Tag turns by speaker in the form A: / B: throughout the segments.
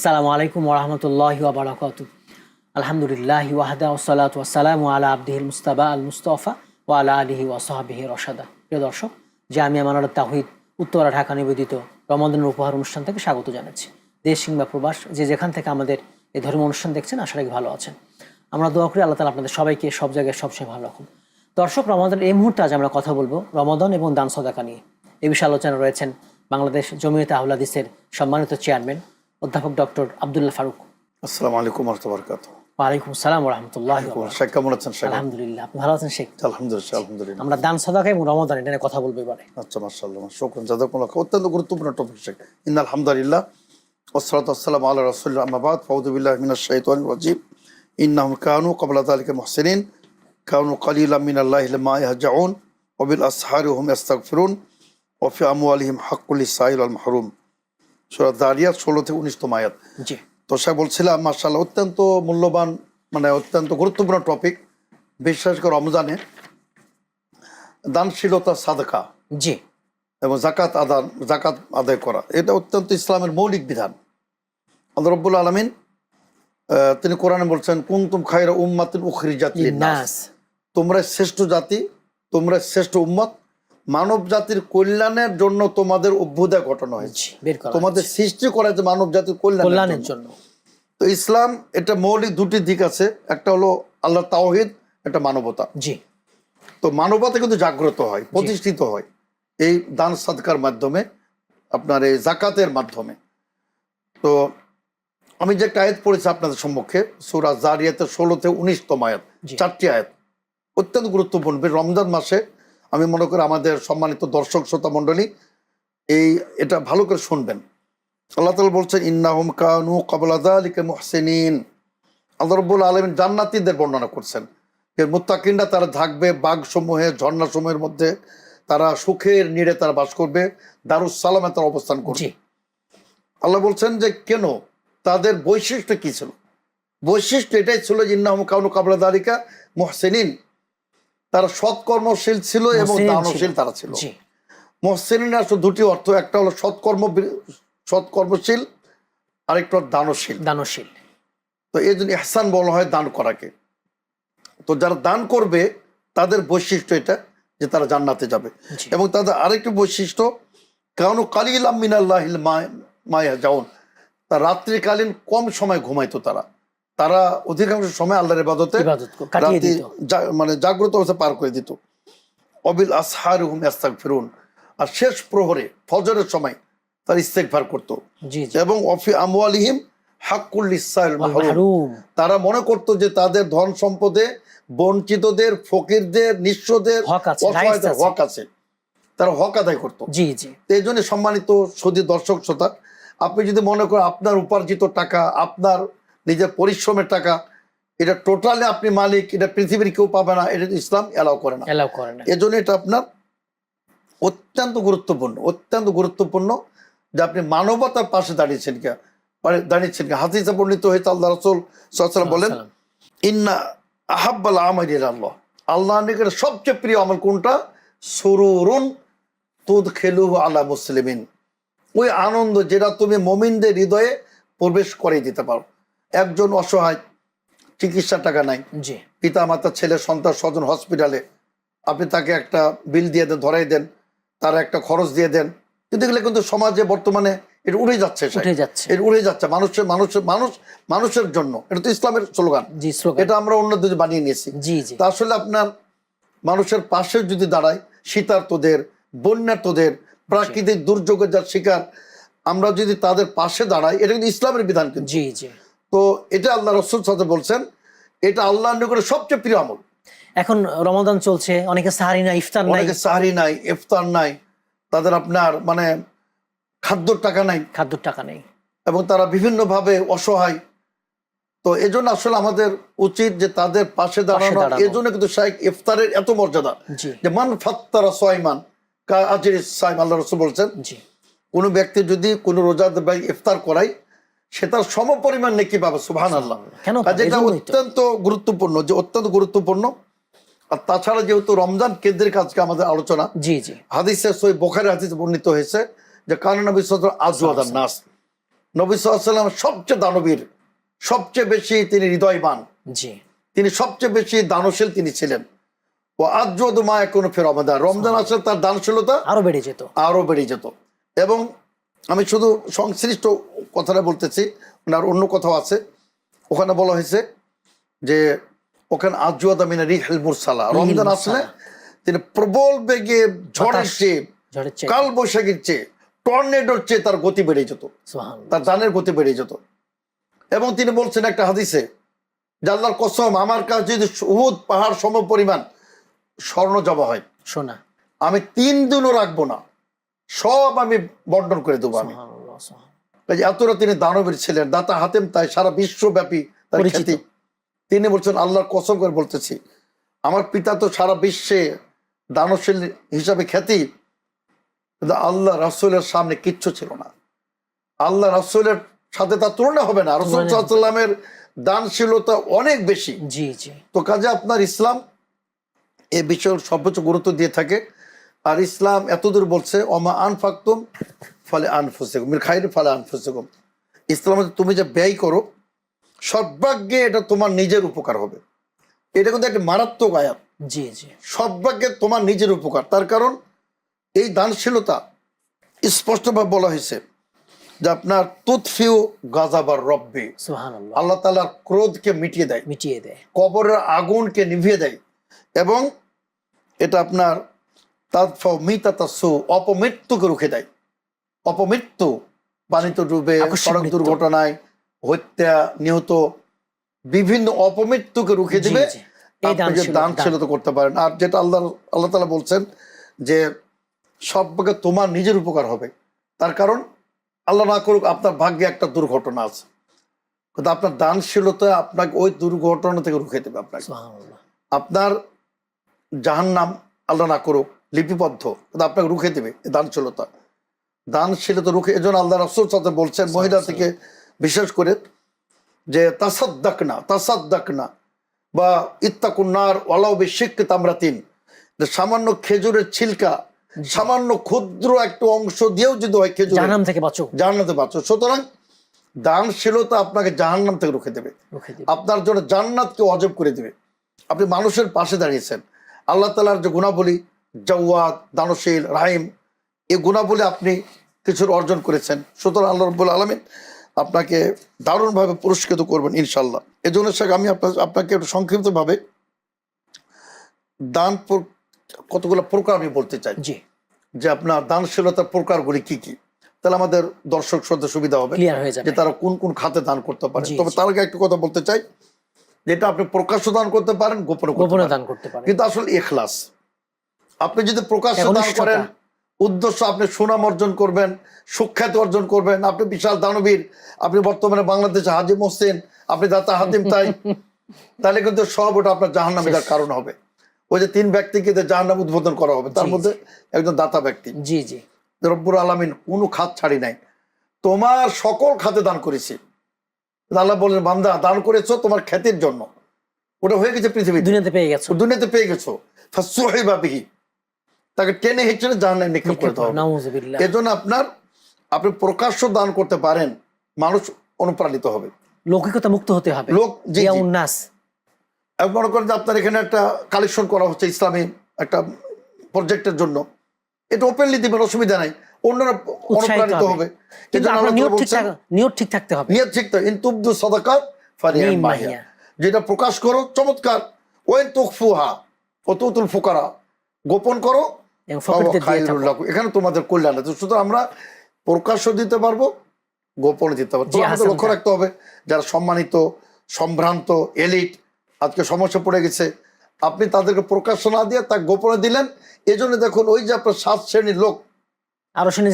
A: আসসালামু আলাইকুম ওরহামতুল্লাহ বারাকাত আলহামদুলিল্লাহ ওয়াহদা ওসালাত ওয়াসালাম আলা আব্দিহিল মুস্তাবা আল মুস্তফা ও আলা আলিহি ওয়াসাহাবিহি রসাদা প্রিয় দর্শক যে আমি আমার তাহিদ উত্তরা ঢাকা নিবেদিত রমাদানের উপহার অনুষ্ঠান থেকে স্বাগত জানাচ্ছি। দেশ কিংবা প্রবাস, যে যেখান থেকে আমাদের এই ধর্মীয় অনুষ্ঠান দেখছেন, আশা রাখি ভালো আছেন। আমরা দোয়া করি আল্লাহ তালা আপনাদের সবাইকে সব জায়গায় সবসময় ভালো রাখুন। দর্শক রমাদান এই মুহূর্তে আজ আমরা কথা বলব রমাদান এবং দান সদাকা নিয়ে। এ বিষয়ে আলোচনা রয়েছেন বাংলাদেশ জমিয়তে আহলাদিসের সম্মানিত চেয়ারম্যান অধ্যাপক ডক্টর আবদুল্লাহ ফারুক।
B: আসসালামু আলাইকুম রহমতুল্লাহ
A: ওয়ালাইকুম সালাম রহমতুল্লাহ
B: শেখ কেমন আছেন শেখ?
A: আলহামদুলিল্লাহ আপনি ভালো আছেন শেখ?
B: আলহামদুলিল্লাহ আলহামদুলিল্লাহ।
A: আমরা দান সদাকা এবং রমাদান এটা নিয়ে কথা বলব এবারে।
B: আচ্ছা মার্শাল্লাহ শুক্রান জাজাকুল্লাহ অত্যন্ত গুরুত্বপূর্ণ টপিক শেখ। ইন আলহামদুলিল্লাহ ফৌদুবিল্লাহ মিনাশ শাইতানির রাজিম। ইন্নাহুম কানু ক্বাবলা যালিকা মুহসিনিন। কানু কালিলাম মিনাল্লাহি মা ইয়াহজাউন ওয়া বিল আসহারি হুম ইস্তাগফিরুন ওয়া ফি আমওয়ালিহিম হাক্কুল লিসাইল ওয়াল মাহরুম। সূরা দারিয়াত 16 থেকে 19 তম আয়াত।
A: জি।
B: তো সে বলছিলাম মার্শাল্লাহ অত্যন্ত মূল্যবান মানে অত্যন্ত গুরুত্বপূর্ণ টপিক বিশেষ করে রমজানে দানশীলতা সাদকা
A: জি।
B: এবং জাকাত আদান জাকাত আদায় করা এটা অত্যন্ত ইসলামের মৌলিক বিধান। আল্লাহ রব্বুল আলমিন তিনি কোরআনে বলছেন কুন্তুম খাইরা উম্মাতিন উখরি জাতি
A: নাস
B: তোমরা শ্রেষ্ঠ জাতি তোমরা শ্রেষ্ঠ উম্মত মানব জাতির কল্যাণের জন্য তোমাদের অভ্যুদয় ঘটানো হয়েছে। তোমাদের সৃষ্টি করা হয়েছে মানব জাতির কল্যাণের। জন্য। তো ইসলাম এটা মৌলিক দুটি দিক আছে। একটা হলো আল্লাহ তাওহিদ একটা মানবতা।
A: জি।
B: তো মানবতা কিন্তু জাগ্রত হয় প্রতিষ্ঠিত হয় এই দান সাদকার মাধ্যমে আপনার এই জাকাতের মাধ্যমে। তো আমি যে একটা আয়াত পড়েছি আপনাদের সম্মুখে সুরা জারিয়াতে ষোলোতে উনিশতম আয়াত চারটি আয়াত। অত্যন্ত গুরুত্বপূর্ণ। রমজান মাসে আমি মনে করি আমাদের সম্মানিত দর্শক শ্রোতা মণ্ডলী এই এটা ভালো করে শুনবেন। আল্লাহ তালা বলছেন ইন্নাহুম কানু কাবলাদা আলিকে মুহসিনিন। আল্লাহ রব্বুল আলমিন জান্নাতিদের বর্ণনা করছেন যে মুত্তাকিনরা তারা থাকবে বাঘসমূহে ঝর্ণাসমূহের মধ্যে তারা সুখের নিড়ে তারা বাস করবে দারুস সালামে তারা অবস্থান করবে।
A: জি।
B: আল্লাহ বলছেন যে কেন? তাদের বৈশিষ্ট্য কি ছিল? বৈশিষ্ট্য এটাই ছিল জিন্নাহম কাউনু কাবলা দারিকা মোহসেনিন। তারা সৎকর্মশীল ছিল এবং দানশীল তারা ছিল।
A: জি।
B: আসলে দুটি অর্থ একটা হলো সৎকর্ম সৎকর্মশীল আরেকটা দানশীল।
A: দানশীল।
B: তো এই জন্য ইহসান বলা হয় দান করাকে। তো যারা দান করবে তাদের বৈশিষ্ট্য এটা যে তারা জান্নাতে যাবে। এবং তাদের আরেকটি বৈশিষ্ট্য কারণ কালিল মিনাল্লাহ মায়া যাউন। তা রাত্রিকালীন কম সময় ঘুমাইতো তারা। তারা অধিকাংশ সময় আল্লাহর ইবাদতে জা- মানে জাগ্রত অবস্থা পার করে দিত। অবিল আসহার হুম আস্তাক ফিরুন আর শেষ প্রহরে ফজরের সময় তার ইস্তেকভার করতো। এবং অফি আমওয়ালিহিম হাক্কুল ইসাইল মাহরুম। তারা মনে করতো যে তাদের ধন সম্পদে বঞ্চিতদের ফকিরদের নিঃস্বদের
A: হক আছে,
B: তারা হক আদায় করতো।
A: জি জি।
B: এই জন্য সম্মানিত সদী দর্শক শ্রোতা আপনি যদি মনে করেন আপনার উপার্জিত টাকা আপনার নিজের পরিশ্রমের টাকা এটা টোটালি আপনি মালিক এটা পৃথিবীর কেউ পাবে না এটা ইসলাম এলাও করে না।
A: এলাও করে না।
B: এজন্য এটা আপনার অত্যন্ত গুরুত্বপূর্ণ অত্যন্ত গুরুত্বপূর্ণ যে আপনি মানবতার পাশে দাঁড়িয়েছেন কে মানে দাঁড়িয়েছেন কে। হাতিসে বর্ণিত হয়েছে আল্লাহ রসুল সাল্লাম বলেন ইন্না আহাব্বাল আমাল আল্লাহ। আল্লাহ নিকট সবচেয়ে প্রিয় আমল কোনটা? সুরুরুন তুদ খেলু আলা মুসলিমিন। ওই আনন্দ যেটা তুমি মমিনদের হৃদয়ে প্রবেশ করে দিতে পারো। একজন অসহায় চিকিৎসার টাকা নাই।
A: জি।
B: পিতা মাতা ছেলে সন্তান স্বজন হসপিটালে আপনি তাকে একটা বিল দিয়ে দেন ধরাই দেন তার একটা খরচ দিয়ে দেন। কিন্তু এগুলো কিন্তু সমাজে বর্তমানে এটা উড়ে যাচ্ছে।
A: উঠে যাচ্ছে।
B: এটা উড়ে যাচ্ছে মানুষের মানুষের মানুষ মানুষের জন্য। এটা তো ইসলামের স্লোগান।
A: জি
B: এটা আমরা অন্য দিকে বানিয়ে নিয়েছি।
A: জি জি।
B: তা আসলে আপনার মানুষের পাশে যদি দাঁড়ায় শীতার্তদের বন্যার্তদের প্রাকৃতিক দুর্যোগের যার শিকার আমরা যদি তাদের পাশে দাঁড়াই এটা কিন্তু ইসলামের বিধান কিন্তু।
A: জি জি।
B: তো এটা আল্লাহ রসুল সাথে বলছেন এটা আল্লাহ নিকটে সবচেয়ে প্রিয় আমল।
A: এখন রমাদান চলছে অনেকে সাহারি না ইফতার নাই।
B: অনেকে সাহারি নাই ইফতার নাই তাদের আপনার মানে খাদ্যর টাকা নাই।
A: খাদ্যর টাকা নেই।
B: এবং তারা বিভিন্নভাবে অসহায়। তো এজন্য আসলে আমাদের উচিত যে তাদের পাশে দাঁড়ানো। এজন্য কিন্তু শাইখ ইফতারের এত মর্যাদা। যে মান ফাত্তারা সোয়াইমান কা আজির সাইম আল্লাহ রসুল বলছেন
A: জি।
B: কোনো ব্যক্তি যদি কোনো রোজাদার ভাই ইফতার করায় সে তার সম পরিমাণ নেকি পাবে সুবহান আল্লাহ
A: কেন তো।
B: অত্যন্ত গুরুত্বপূর্ণ যে অত্যন্ত গুরুত্বপূর্ণ। আর তাছাড়া যেহেতু রমজান কেন্দ্রিক আজকে আমাদের আলোচনা
A: জি জি।
B: হাদিসে সই বোখারি হাদিস বর্ণিত হয়েছে যে কারণ নবী সাল্লাল্লাহু আজওয়াদান নাস। নবী সাল্লাম সবচেয়ে দানবীর সবচেয়ে বেশি তিনি হৃদয়বান।
A: জি।
B: তিনি সবচেয়ে বেশি দানশীল তিনি ছিলেন। ও আজ্জদ মা এখন ফের রমাদান। রমজান আসলে তার দানশীলতা
A: আরও বেড়ে যেত।
B: আরও বেড়ে যেত। এবং আমি শুধু সংশ্লিষ্ট কথাটা বলতেছি আর অন্য কথাও আছে। ওখানে বলা হয়েছে যে ওখানে আজুয়াদা মিনা রিহেল মুরসালা রমজান আসলে তিনি প্রবল বেগে ঝড়ের। চেয়ে কাল বৈশাখীর চেয়ে টর্নেডোর চেয়ে তার গতি বেড়ে যেত। তার জানের গতি বেড়ে যেত। এবং তিনি বলছেন একটা হাদিসে জাল্লার কসম আমার কাছে যদি উহুদ পাহাড় সম পরিমাণ স্বর্ণ জমা হয়
A: শোনা।
B: আমি তিন দিনও রাখব না। সব আমি বন্টন করে দেবো আমি। এতটা তিনি দানবীর ছিলেন দাতা হাতেম তাই সারা বিশ্বব্যাপী তার খ্যাতি। তিনি বলছেন আল্লাহর কসম করে বলতেছি আমার পিতা তো সারা বিশ্বে দানশীল হিসাবে খ্যাতি কিন্তু আল্লাহ রাসূলের সামনে কিচ্ছু ছিল না। আল্লাহ রাসূলের সাথে তার তুলনা হবে না। রসুল সাল্লামের দানশীলতা অনেক বেশি।
A: জি জি।
B: তো কাজে আপনার ইসলাম এ বিষয়ে সর্বোচ্চ গুরুত্ব দিয়ে থাকে। আর ইসলাম এতদূর বলছে অমা আন ফাকতুম ফলে আনফুসেকুম খাইর ফলে আনফুসেকুম। ইসলাম তুমি যে ব্যয় করো সর্বাগ্যে এটা তোমার নিজের উপকার হবে। এটা কিন্তু একটা মারাত্মক আয়াত।
A: জি জি।
B: সর্বাগ্যে তোমার নিজের উপকার। তার কারণ এই দানশীলতা স্পষ্টভাবে বলা হয়েছে যে আপনার তুৎফিউ গাজাবার রব্বে। আল্লাহ তালার ক্রোধকে মিটিয়ে দেয়।
A: মিটিয়ে দেয়।
B: কবরের আগুনকে নিভিয়ে দেয়। এবং এটা আপনার তাৎফাও অপমৃত্যুকে রুখে দেয়। অপমৃত্যু পানিতে ডুবে সড়ক দুর্ঘটনায় হত্যা নিহত বিভিন্ন অপমৃত্যুকে রুখে দিবে। দান ছেলে করতে পারেন। আর যেটা আল্লাহ আল্লাহ তালা বলছেন যে সব ভাগে তোমার নিজের উপকার হবে। তার কারণ আল্লাহ না করুক আপনার ভাগ্যে একটা দুর্ঘটনা আছে। কিন্তু আপনার দানশীলতা আপনাকে ওই দুর্ঘটনা থেকে রুখে দেবে আপনাকে। আপনার জাহান্নাম আল্লাহ না করুক লিপিবদ্ধ আপনাকে রুখে দেবে দানশীলতা। দানশীলতা রুখে এজন্য আল্লাহ রসুল সাথে বলছেন মহিলা থেকে বিশেষ করে যে তাসাদ্দাক না তাসাদ্দাক না বা ইত্তাকুন্নার ওয়ালাও বেশিক তামরাতিন যে সামান্য খেজুরের ছিলকা সামান্য ক্ষুদ্র একটা অংশ দিয়েও যদি হয় খেজুর
A: জাহান্নাম থেকে বাঁচো
B: জান্নাতে বাঁচো সুতরাং দানশীলতা আপনাকে জাহান্নাম থেকে রুখে দেবে। আপনার জন্য জান্নাতকে অজব করে দেবে। আপনি মানুষের পাশে দাঁড়িয়েছেন। আল্লাহ তালার যে গুণাবলী জওয়াদ দানশীল রাহিম এই গুণাবলী আপনি কিছুর অর্জন করেছেন। সুতরাং আল্লাহ রব্বুল আলমিন আপনাকে দারুণভাবে পুরস্কৃত করবেন ইনশাল্লাহ এই জন্য শেখ আমি আপনার আপনাকে একটু সংক্ষিপ্তভাবে দান কতগুলো প্রকার আমি বলতে চাই।
A: জি।
B: যে আপনার দানশীলতার প্রকারগুলি কি কি? তাহলে আমাদের দর্শক শ্রদ্ধা সুবিধা হবে যে তারা কোন কোন খাতে দান করতে পারে। তবে। তার আগে একটু কথা বলতে চাই। যেটা আপনি প্রকাশ্য দান করতে পারেন গোপনে
A: গোপনে দান করতে পারেন।
B: কিন্তু আসলে এখলাস আপনি যদি প্রকাশ্য দান করেন উদ্দেশ্য আপনি সুনাম অর্জন করবেন সুখ্যাতি অর্জন করবেন আপনি বিশাল দানবীর আপনি বর্তমানে বাংলাদেশে হাজি মোহসেন আপনি দাতা হাতিম তাই তাহলে কিন্তু সব ওটা আপনার জাহান্নামে যার কারণ হবে। ওই যে তিন ব্যক্তিকে জাহান জাহান্নাম উদ্বোধন করা হবে তার মধ্যে একজন দাতা ব্যক্তি।
A: জি জি।
B: রব্বুর আলমিন কোনো খাত ছাড়ি নাই। তোমার সকল খাতে দান করেছি। আল্লাহ বলেন বান্দা দান করেছ তোমার খ্যাতির জন্য। ওটা হয়ে গেছে পৃথিবীতে।
A: দুনিয়াতে পেয়ে গেছো।
B: দুনিয়াতে পেয়ে গেছো। ফাসুহিবাবিহি। তাকে টেনে হেঁচড়ে জাহান্নামে নিক্ষেপ করতে হবে। এজন্য আপনার আপনি প্রকাশ্য দান করতে পারেন মানুষ অনুপ্রাণিত হবে।
A: লৌকিকতা মুক্ত হতে হবে।
B: লোক জি।
A: উন্নাস
B: মনে করেন যে আপনার এখানে একটা কালেকশন করা হচ্ছে ইসলামী একটা প্রজেক্টের জন্য। এটা ওপেনলি দিবেন অসুবিধা নাই। অন্যরা অনুপ্রাণিত
A: হবে। নিয়ত ঠিক থাকতে হবে।
B: নিয়ত ঠিক তো ইনতুবদু সাদাকাত। যেটা প্রকাশ করো চমৎকার। ওয়েন তুকফুহা অতুতুল ফুকারা। গোপন করো এখানে তোমাদের কল্যাণ আছে। সুতরাং আমরা প্রকাশ্য দিতে পারব গোপনে দিতে পারব। আমাদের লক্ষ্য রাখতে হবে যারা সম্মানিত সম্ভ্রান্ত এলিট আজকে সমস্যা পড়ে গেছে আপনি তাদেরকে প্রকাশ্য না দিয়ে তা গোপনে দিলেন। এই জন্য দেখুন ওই যে আপনার সাত শ্রেণির লোক
A: আরও শুনে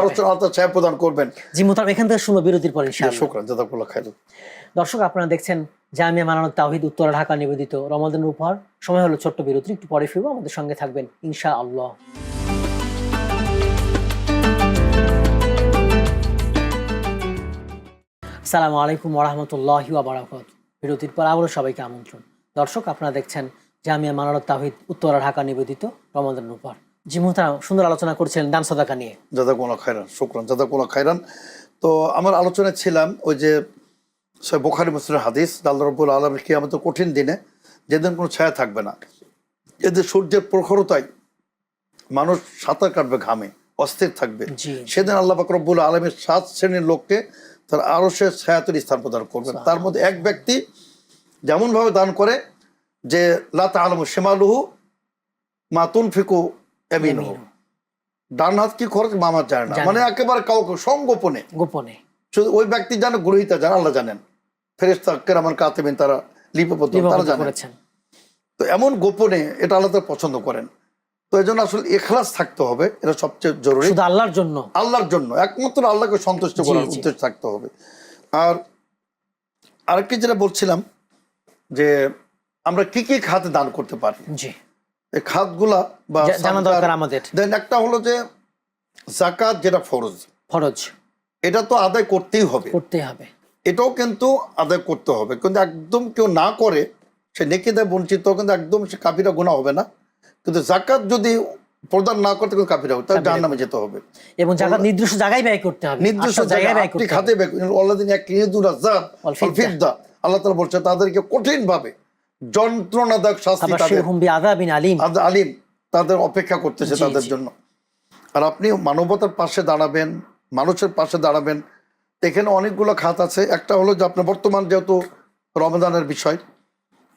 B: আলোচনা ছায়া প্রদান করবেন।
A: জি মোতাম এখান থেকে শুনব বিরতির পর ইনশাআল্লাহ।
B: শুক্রান
A: দর্শক আপনারা দেখছেন জামিয়া মানানো তাহিদ উত্তরা ঢাকা নিবেদিত রমাদানের উপহার। সময় হলো ছোট্ট বিরতি একটু পরে ফিরবো আমাদের সঙ্গে থাকবেন ইনশা আল্লাহ সালামু আলাইকুম ওরহামতুল্লাহি বারাকাত বিরতির পর আবারও সবাইকে আমন্ত্রণ। দর্শক আপনারা দেখছেন জামিয়া মানানো তাহিদ উত্তরা ঢাকা নিবেদিত রমাদানের উপহার। জি মুহতারাম সুন্দর আলোচনা করছিলেন দান সদাকা নিয়ে।
B: জাদাকুল্লাহ খাইরান শুক্রান জাদাকুল্লাহ খাইরান তো আমার আলোচনায় ছিলাম ওই যে বোখারি মুসলিম হাদিস আল্লাহ রব্বুল আলমের কি আমাদের কঠিন দিনে যেদিন কোনো ছায়া থাকবে না এদের সূর্যের প্রখরতায় মানুষ সাঁতার কাটবে ঘামে অস্থির থাকবে সেদিন আল্লাহ পাক রব্বুল আলমের সাত শ্রেণির লোককে তার আরও সে ছায়াতের স্থান প্রদান করবেন। তার মধ্যে এক ব্যক্তি যেমন ভাবে দান করে যে লাত আলম সেমালুহু মাতুন ফিকু এমিনহু ডান হাত কি খরচ? মামা জানে না। মানে একেবারে কাউকে সংগোপনে।
A: গোপনে।
B: শুধু ওই ব্যক্তি জানে গ্রহিতা জানে আল্লাহ জানেন। ফেরেস্তা কেরামান কাতেবেন তারা লিপিবদ্ধ তারা জানেন। তো এমন গোপনে এটা আল্লাহ তাআলা পছন্দ করেন। তো এই জন্য আসলে এখলাস থাকতে হবে। এটা সবচেয়ে জরুরি।
A: আল্লাহর জন্য?
B: আল্লাহর জন্য। একমাত্র আল্লাহকে সন্তুষ্ট করার উদ্দেশ্য থাকতে হবে। আর আরেকটি যেটা বলছিলাম যে আমরা কি কি খাতে দান করতে পারি?
A: জি।
B: এই খাতগুলা বা
A: জানা দরকার আমাদের।
B: দেন একটা হলো যে জাকাত যেটা ফরজ।
A: ফরজ।
B: এটা তো আদায় করতেই হবে।
A: করতে হবে।
B: এটাও কিন্তু আদায় করতে হবে। কিন্তু একদম কেউ না করে সে বঞ্চিত কিন্তু একদম সে কাপিরা গুণা হবে না। কিন্তু জাকাত যদি প্রদান না করতে কিন্তু কাপিরা হবে তাহলে নামে যেতে হবে।
A: এবং জায়গা নির্দিষ্ট জায়গায় ব্যয় করতে হবে।
B: নির্দিষ্ট
A: জায়গায় ব্যয় করতে হবে।
B: খাতে এক আজাদ
A: ওয়াল ফিদ্দা।
B: ফিদ্দা। আল্লাহ তালা বলছে তাদেরকে কঠিন ভাবে যন্ত্রণাদায়ক শাস্তি তাদের
A: আলিম।
B: আলিম তাদের অপেক্ষা করতেছে তাদের জন্য। আর আপনি মানবতার পাশে দাঁড়াবেন মানুষের পাশে দাঁড়াবেন। এখানে অনেকগুলো খাত আছে। একটা হলো যে আপনার বর্তমান যেহেতু রমজানের বিষয়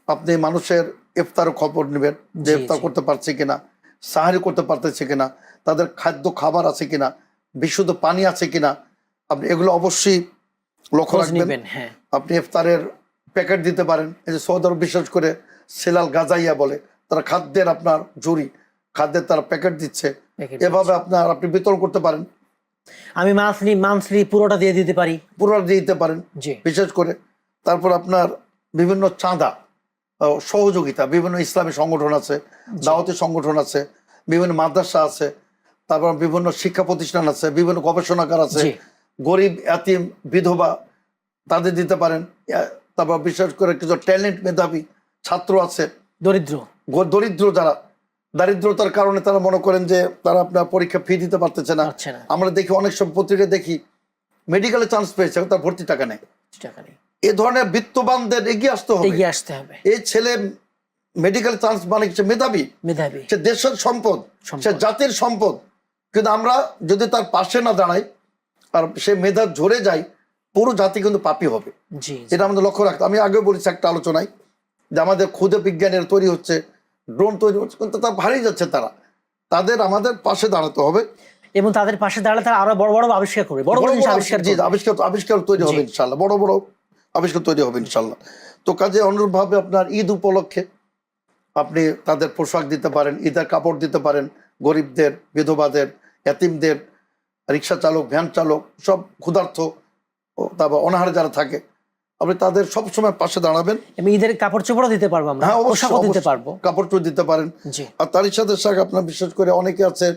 B: আপনি মানুষের ইফতার খবর নেবেন যে ইফতার করতে পারছে কিনা সাহারি করতে পারতেছে কিনা তাদের খাদ্য খাবার আছে কিনা বিশুদ্ধ পানি আছে কিনা আপনি এগুলো অবশ্যই লক্ষ্য রাখবেন।
A: হ্যাঁ।
B: আপনি ইফতারের প্যাকেট দিতে পারেন। এই যে সৌদি আরব বিশেষ করে সেলাল গাজাইয়া বলে তারা খাদ্যের আপনার জুরি খাদ্যের তারা প্যাকেট দিচ্ছে। এভাবে আপনার আপনি বিতরণ করতে পারেন।
A: আমি মান্থলি মান্থলি পুরোটা দিয়ে দিতে পারি।
B: পুরোটা দিয়ে দিতে পারেন।
A: জি।
B: বিশেষ করে তারপর আপনার বিভিন্ন চাঁদা সহযোগিতা বিভিন্ন ইসলামী সংগঠন আছে দাওয়াতি সংগঠন আছে বিভিন্ন মাদ্রাসা আছে তারপর বিভিন্ন শিক্ষা প্রতিষ্ঠান আছে বিভিন্ন গবেষণাগার আছে গরিব এতিম বিধবা তাদের দিতে পারেন। তারপর বিশেষ করে কিছু ট্যালেন্ট মেধাবী ছাত্র আছে।
A: দরিদ্র।
B: দরিদ্র যারা দারিদ্রতার কারণে তারা মনে করেন যে তারা আপনার পরীক্ষা ফি দিতে পারতেছে না। আমরা দেখি অনেক সব পত্রিকা দেখি মেডিকেলে চান্স পেয়েছে তার ভর্তি টাকা নেই।
A: টাকা নেই।
B: এ ধরনের বিত্তবানদের এগিয়ে আসতে হবে।
A: এগিয়ে আসতে হবে।
B: এই ছেলে মেডিকেল চান্স মানে সে মেধাবী।
A: মেধাবী।
B: সে দেশের সম্পদ
A: সম্পদ।
B: সে জাতির সম্পদ। কিন্তু আমরা যদি তার পাশে না দাঁড়াই আর সে মেধা ঝরে যায় পুরো জাতি কিন্তু পাপি হবে। এটা আমাদের লক্ষ্য রাখতে আমি আগেও বলেছি একটা আলোচনায় যে আমাদের ক্ষুদে বিজ্ঞানের তৈরি হচ্ছে ড্রোন তৈরি হচ্ছে কিন্তু তা হারিয়ে যাচ্ছে তারা। তাদের আমাদের পাশে দাঁড়াতে হবে।
A: এবং তাদের পাশে দাঁড়ালে তারা আরও বড় বড় আবিষ্কার করবে বড় বড় আবিষ্কার
B: জি, আবিষ্কার আবিষ্কার তৈরি হবে ইনশাল্লাহ বড় বড় আবিষ্কার তৈরি হবে ইনশাল্লাহ তো কাজে অনুরূপভাবে আপনার ঈদ উপলক্ষে আপনি তাদের পোশাক দিতে পারেন ঈদের কাপড় দিতে পারেন গরিবদের বিধবাদের এতিমদের রিক্সা চালক ভ্যান চালক সব ক্ষুধার্থ তারপর অনাহারে যারা থাকে আপনি তাদের সবসময় পাশে দাঁড়াবেন।
A: ঈদের কাপড় চোপড়ও দিতে পারব আমরা
B: হ্যাঁ অবশ্যই
A: দিতে পারব।
B: কাপড় চোপড় দিতে পারেন। আর তারই সাথে সাথে আপনার বিশেষ করে অনেকে আছে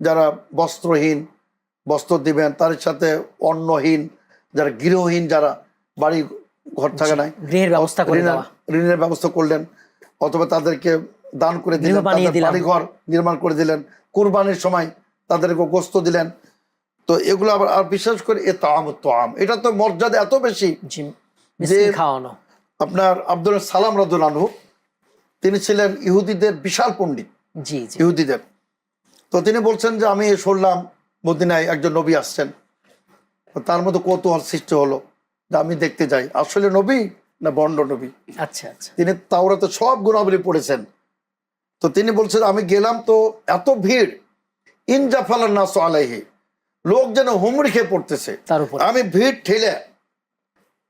B: যারা বস্ত্রহীন বস্ত্র দিবেন তার সাথে অন্নহীন যারা গৃহহীন যারা বাড়ি ঘর থাকে নাই
A: গৃহের ব্যবস্থা করে
B: ঋণের- ব্যবস্থা করলেন অথবা তাদেরকে দান করে দিলেন
A: বাড়ি।
B: বাড়িঘর নির্মাণ করে দিলেন কুরবানির সময় তাদেরকে গোস্ত দিলেন তো এগুলো আবার আর বিশেষ করে এ তাম তাম এটা তো মর্যাদা এত বেশি
A: মিষ্টি খাওয়ানো।
B: আপনার আব্দুল সালাম রাদুল আনহু তিনি ছিলেন ইহুদিদের বিশাল পণ্ডিত।
A: জি
B: ইহুদিদের। তো তিনি বলছেন যে আমি শুনলাম মদিনায় একজন নবী আসছেন। তার মধ্যে কৌতূহল সৃষ্টি হলো যে আমি দেখতে যাই। আসলে নবী না বন্ড নবী?
A: আচ্ছা আচ্ছা।
B: তিনি তাওরাতে সব গুণাবলী পড়েছেন। তো তিনি বলছেন আমি গেলাম তো এত ভিড় ইনজাফালার নাস আলাইহি লোক যেন হুমড়ি খেয়ে পড়তেছে। আমি ভিড় ঠেলে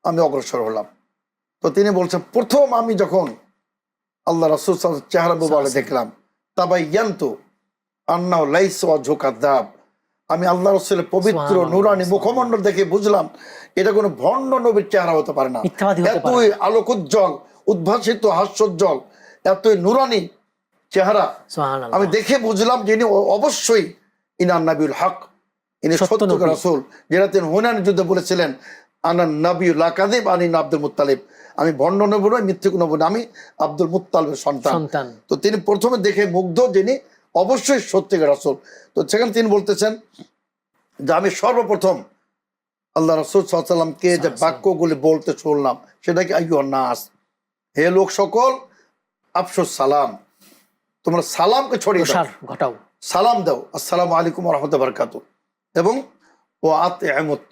B: আমি অগ্রসর হলাম। তো তিনি বলছেন প্রথম আমি যখন আল্লাহ রাসুল চেহারা মোবাইলে দেখলাম তাবাই জ্ঞান্ত আন্না লাইস ঝোকাদ্দাব আমি আল্লাহ রসুলের পবিত্র নুরানি মুখমণ্ডল দেখে বুঝলাম এটা কোনো ভণ্ড নবীর চেহারা হতে পারে না। এতই আলোকোজ্জ্বল উদ্ভাসিত হাস্যোজ্জ্বল এতই নুরানি চেহারা। আমি দেখে বুঝলাম যে ইনি অবশ্যই ইনার নাবিউল হক। ইনি
A: সত্য নবী।
B: যেটা তিনি হুনান যুদ্ধে বলেছিলেন আনার নাবিউল আকাদিব আনি আব্দুল মুত্তালিব। আমি ভণ্ড নব নয় মিথ্যুক নব না, আমি আব্দুল মুত্তালিবের সন্তান। তো তিনি প্রথমে দেখে মুগ্ধ যিনি অবশ্যই সত্যিকার রাসূল। তো সেখানে তিনি বলতেছেন যে আমি সর্বপ্রথম আল্লাহ রসুল সাল্লামকে যে বাক্যগুলি বলতে শুনলাম সেটা কি আইয়ু নাস? হে লোক সকল আফসুস সালাম। তোমরা সালামকে ছড়িয়ে
A: ঘটাও।
B: সালাম দাও। আসসালামু আলাইকুম রহমত বারকাত এবং ও আত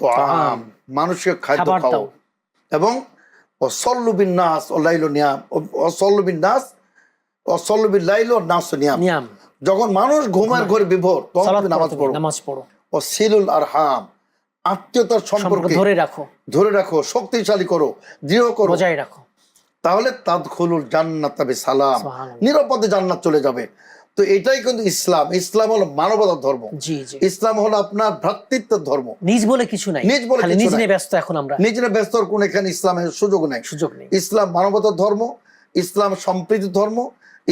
B: আম মানুষকে খাদ্য খাও। এবং নাস ও লাইল নিয়াম নাস লাইল নাস নিয়াম। যখন মানুষ ঘুমের ঘরে বিভোর তখন নামাজ
A: পড়ো, নামাজ পড়ো।
B: ও সিলুল আর হাম আত্মীয়তার
A: সম্পর্ক ধরে রাখো।
B: ধরে রাখো শক্তিশালী করো দৃঢ় করো।
A: বজায় রাখো।
B: তাহলে তাদ খুলুল জান্নাত সালাম। নিরাপদে জান্নাত চলে যাবে। তো এটাই কিন্তু ইসলাম। ইসলাম হলো মানবতার ধর্ম। ইসলাম হলো আপনার ভ্রাতৃত্বের ধর্ম।
A: নিজ বলে কিছু নাই।
B: নিজ বলে
A: নিজ নিয়ে ব্যস্ত এখন আমরা।
B: নিজের ব্যস্তর কোন এখানে ইসলামের সুযোগ নেই।
A: সুযোগ নেই।
B: ইসলাম মানবতার ধর্ম ইসলাম সম্প্রীতির ধর্ম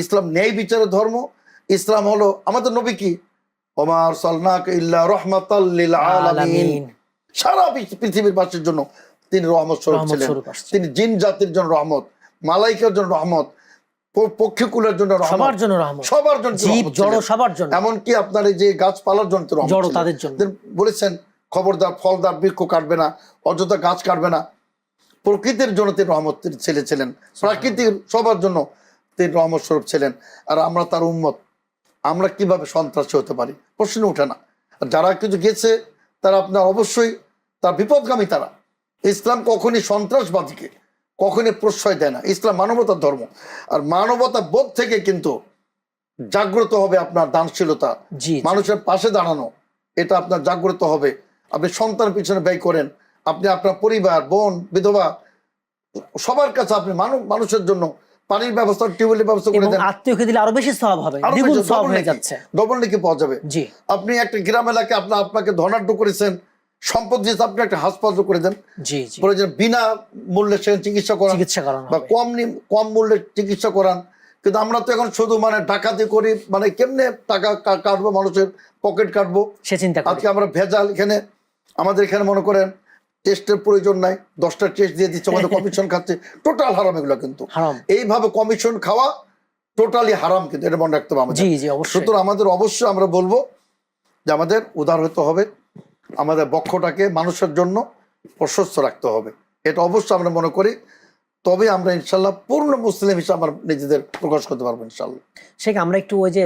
B: ইসলাম ন্যায় বিচারের ধর্ম ইসলাম হলো আমাদের নবী কি? ওমার সালনাক ইল্লা রহমাতাল্লিল আলামিন।
A: আলামিন।
B: সারা পৃথিবীর বাসীর জন্য তিনি রহমত স্বরূপ ছিলেন। তিনি জিন জাতির জন্য রহমত মালাইকার জন্য রহমত পক্ষীকুলের জন্য
A: সবার জন্য রহমত।
B: সবার জন্য
A: জীব জড় সবার জন্য।
B: এমনকি আপনার এই যে গাছপালার জন্য
A: জড় তাদের জন্য।
B: বলেছেন খবরদার ফলদার বৃক্ষ কাটবে না অযথা গাছ কাটবে না। প্রকৃতির জন্য তিনি রহমত ছেলে ছিলেন। প্রাকৃতিক সবার জন্য তিনি রহমত স্বরূপ ছিলেন। আর আমরা তার উন্মত আমরা কীভাবে সন্ত্রাসী হতে পারি? প্রশ্ন ওঠে না। আর যারা কিছু গেছে তারা আপনার অবশ্যই তার বিপদগামী তারা। ইসলাম কখনই সন্ত্রাসবাদীকে কখনই প্রশ্রয় দেয় না। ইসলাম মানবতার ধর্ম। আর মানবতা বোধ থেকে কিন্তু জাগ্রত হবে আপনার দানশীলতা। মানুষের পাশে দাঁড়ানো এটা আপনার জাগ্রত হবে। আপনি সন্তানের পিছনে ব্যয় করেন আপনি আপনার পরিবার বোন বিধবা সবার কাছে আপনি মানুষ মানুষের জন্য পানির ব্যবস্থা টিউবওয়েলের ব্যবস্থা করে দেন।
A: আত্মীয়কে দিলে আরও বেশি সওয়াব হবে দ্বিগুণ সওয়াব হয়ে যাচ্ছে।
B: ডবল নাকি পাওয়া যাবে।
A: জি।
B: আপনি একটা গ্রাম এলাকায় আপনার আপনাকে ধনাঢ্য করেছেন সম্পদ দিয়ে আপনি একটা হাসপাতাল করে দেন। প্রয়োজন বিনা মূল্যে সেখানে চিকিৎসা করান
A: চিকিৎসা করানো
B: বা কম কম মূল্যে চিকিৎসা করান। কিন্তু আমরা তো এখন শুধু মানে ডাকাতি করি মানে কেমনে টাকা কাটবো মানুষের পকেট কাটবো?
A: সে চিন্তা
B: আজকে আমরা ভেজাল এখানে আমাদের এখানে মনে করেন টেস্টের প্রয়োজন নাই দশটা টেস্ট দিয়ে দিচ্ছে আমাদের কমিশন খাচ্ছে টোটাল হারাম এগুলো কিন্তু। এইভাবে কমিশন খাওয়া টোটালি হারাম কিন্তু এটা মনে রাখতে হবে আমাদের।
A: জি জি অবশ্যই।
B: সুতরাং আমাদের অবশ্যই আমরা বলব যে আমাদের উদার হতে হবে আমাদের বক্ষটাকে মানুষের জন্য প্রশস্ত রাখতে হবে। এটা অবশ্যই আমরা মনে করি। তবে আমরা ইনশাল্লাহ পূর্ণ মুসলিম হিসেবে আমরা নিজেদের প্রকাশ করতে পারব ইনশাল্লাহ।
A: সে আমরা একটু ওই যে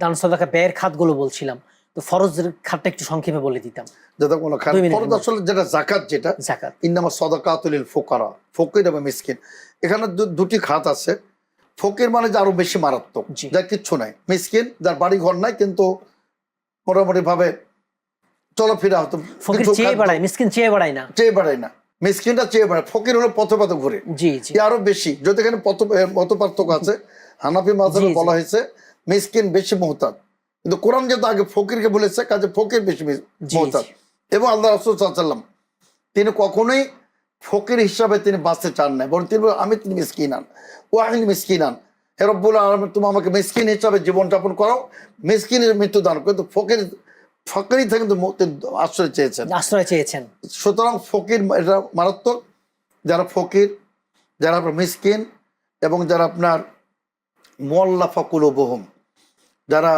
A: দান সদাকা ব্যয়ের খাতগুলো বলছিলাম তো ফরজের খাতটা একটু সংক্ষেপে বলে দিতাম।
B: যাতে কোনো ফরজ আসলে যেটা জাকাত যেটা
A: জাকাত
B: ইন্নামা সদাকাতুল ফোকারা ফকির এবং মিসকিন। এখানে দুটি খাত আছে। ফকির মানে যে আরও বেশি মারাত্মক। যার কিচ্ছু নাই। মিসকিন যার বাড়ি ঘর নাই কিন্তু মোটামুটি ভাবে চলাফেরা হতো
A: ফকির চেয়ে বাড়ায় মিসকিন চেয়ে বাড়ায় না।
B: চেয়ে বেড়ায় না। মিসকিনটা চেয়ে বেড়ায় ফকির হলো পথে পথে ঘুরে।
A: জি জি।
B: আরও বেশি যদি এখানে পথ মত পার্থক্য আছে হানাফি মাঝাবে। বলা হয়েছে মিসকিন বেশি মোহতাদ কিন্তু কোরআন যেহেতু আগে ফকিরকে বলেছে কাজে ফকির বেশি মোহতাদ এবং আল্লাহ রসুল সাল্লাম তিনি কখনোই ফকির হিসাবে তিনি বাঁচতে চান না বরং তিনি আমি তিনি মিসকিন আন ও আহিন মিসকিন আন হেরব্বুল আলম তুমি আমাকে মিসকিন হিসাবে জীবনযাপন করো মিসকিনের মৃত্যু দান। কিন্তু ফকির ফকিরই থেকে কিন্তু আশ্রয় চেয়েছেন।
A: আশ্রয় চেয়েছেন।
B: সুতরাং ফকির এটা মারাত্মক। যারা ফকির যারা আপনার মিসকিন এবং যারা আপনার মোল্লা ফকুল বহুম যারা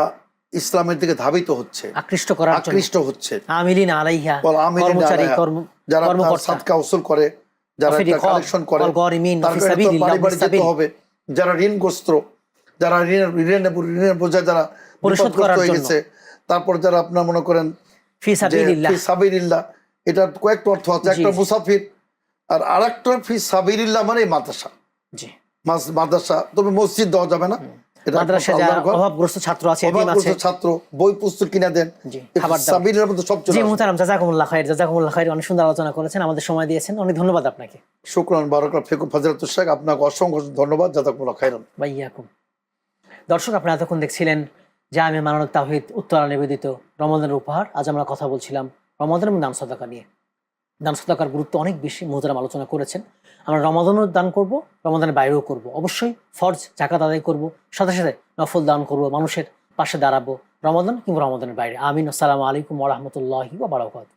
B: ইসলামের দিকে ধাবিত হচ্ছে
A: আকৃষ্ট জন্য।
B: আকৃষ্ট হচ্ছে।
A: আমিলিন আলাইহা কর্মচারী কর্ম
B: যারা সাদকা উসুল করে যারা কালেকশন করে বাড়ি বাড়ি যেতে হবে। যারা ঋণগ্রস্ত যারা ঋণের ঋণের ঋণের বোঝায় যারা
A: পরিশোধ
B: হয়ে
A: জন্য।
B: গেছে তারপর যারা আপনার মনে করেন সাবিরিল্লাহ এটার কয়েকটা অর্থ আছে। একটা মুসাফির আর আরেকটা ফি সাবিরিল্লাহ মানে মাদ্রাসা।
A: জি।
B: মাদ্রাসা তবে মসজিদ দেওয়া যাবে না।
A: ছাত্র
B: বই পুস্তক কিনে দেন।
A: অনেক সুন্দর আলোচনা করেছেন আমাদের সময় দিয়েছেন। অনেক ধন্যবাদ আপনাকে।
B: শুক্রান বারকাত ফেকুব ফাজরাতুল শেখ আপনাকে অসংখ্য ধন্যবাদ জাজাকুমুল্লাহ খাইরান।
A: দর্শক আপনারা এতক্ষণ দেখছিলেন যে আমি মানব তাহিদ উত্তরা নিবেদিত রমাদানের উপহার, আজ আমরা কথা বলছিলাম রমাদান এবং দান সদাকা নিয়ে। দান সদাকার গুরুত্ব অনেক বেশি, মহতারাম আলোচনা করেছেন। আমরা রমাদানও দান করব রমাদানের বাইরেও করব। অবশ্যই ফরজ জাকাত আদায় করব, সাথে সাথে নফল দান করব, মানুষের পাশে দাঁড়াবো রমাদান কিংবা রমাদানের বাইরে। আমিন। আসসালামু আলাইকুম ওরহমতুল্লাহি বারাকাত